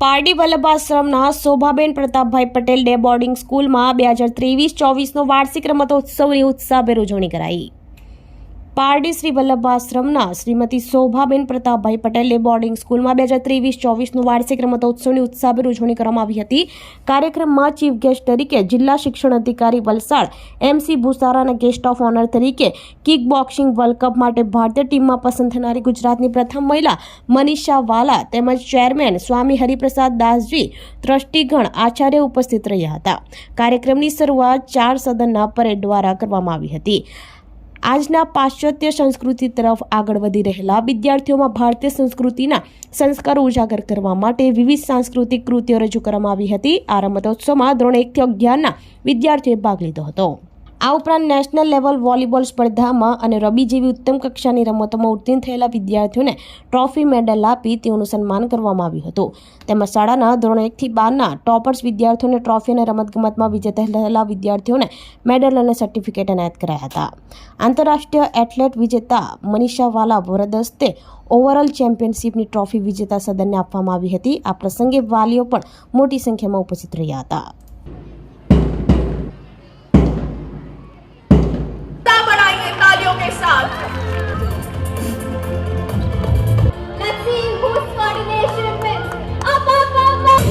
પારડી વલ્લભાશ્રમના Shobhaben Pratapbhai Patel day boarding સ્કૂલમાં બે હજાર ત્રેવીસ ચોવીસનો વાર્ષિક રમતોત્સવની ઉત્સાહભેર ઉજવણી કરાઈ. પારડી શ્રી વલ્લભ આશ્રમના શ્રીમતી શોભાબેન પ્રતાપભાઈ પટેલ બોર્ડિંગ સ્કૂલમાં બે હજાર ત્રેવીસ ચોવીસનું વાર્ષિક રમતોત્સવની ઉત્સાહભેર ઉજવણી કરવામાં આવી હતી. કાર્યક્રમમાં ચીફ ગેસ્ટ તરીકે જિલ્લા શિક્ષણ અધિકારી વલસાડ એમસી ભૂસારાના ગેસ્ટ ઓફ ઓનર તરીકે કિક બોક્સિંગ વર્લ્ડ કપ માટે ભારતીય ટીમમાં પસંદ થનારી ગુજરાતની પ્રથમ મહિલા મનીષા વાલા તેમજ ચેરમેન સ્વામી હરિપ્રસાદ દાસજી ટ્રસ્ટીગણ આચાર્ય ઉપસ્થિત રહ્યા હતા. કાર્યક્રમની શરૂઆત ચાર સદનના પરેડ દ્વારા કરવામાં આવી હતી. આજના પાશ્ચાત્ય સંસ્કૃતિ તરફ આગળ વધી રહેલા વિદ્યાર્થીઓમાં ભારતીય સંસ્કૃતિના સંસ્કારો ઉજાગર કરવા માટે વિવિધ સાંસ્કૃતિક કૃતિઓ રજૂ કરવામાં આવી હતી. આ રમતોત્સવમાં ધોરણ એકથી અગિયારના વિદ્યાર્થીઓએ ભાગ લીધો હતો. આ ઉપરાંત નેશનલ લેવલ વોલીબોલ સ્પર્ધામાં અને રબી જેવી ઉત્તમ કક્ષાની રમતોમાં ઉત્તીર્ણ થયેલા વિદ્યાર્થીઓને ટ્રોફી મેડલ આપી તેઓનું સન્માન કરવામાં આવ્યું હતું. તેમજ શાળાના ધોરણ એકથી બારના ટોપર્સ વિદ્યાર્થીઓને ટ્રોફી અને રમતગમતમાં વિજેતા થયેલા વિદ્યાર્થીઓને મેડલ અને સર્ટિફિકેટ એનાયત કરાયા હતા. આંતરરાષ્ટ્રીય એથ્લેટ વિજેતા મનીષા વાલા વરદસ્તે ઓવરઓલ ચેમ્પિયનશિપની ટ્રોફી વિજેતા સદનને આપવામાં આવી હતી. આ પ્રસંગે વાલીઓ પણ મોટી સંખ્યામાં ઉપસ્થિત રહ્યા હતા. Let's see whose coordination wins. Up, up, up, up.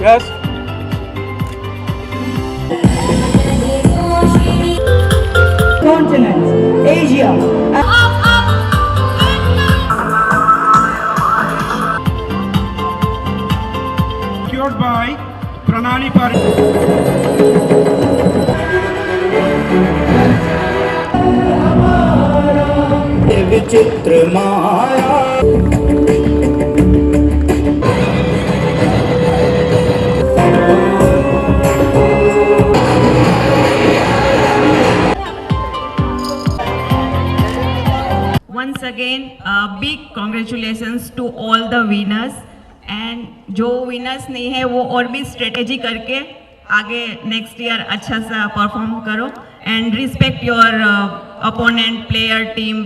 Yes. Continents, Asia, Secured by Pranali Parikh. विचित्र माया once again uh, big congratulations to all the winners and जो winners नहीं है वो और भी strategy करके आगे next year अच्छा सा perform करो and respect your uh, opponent player team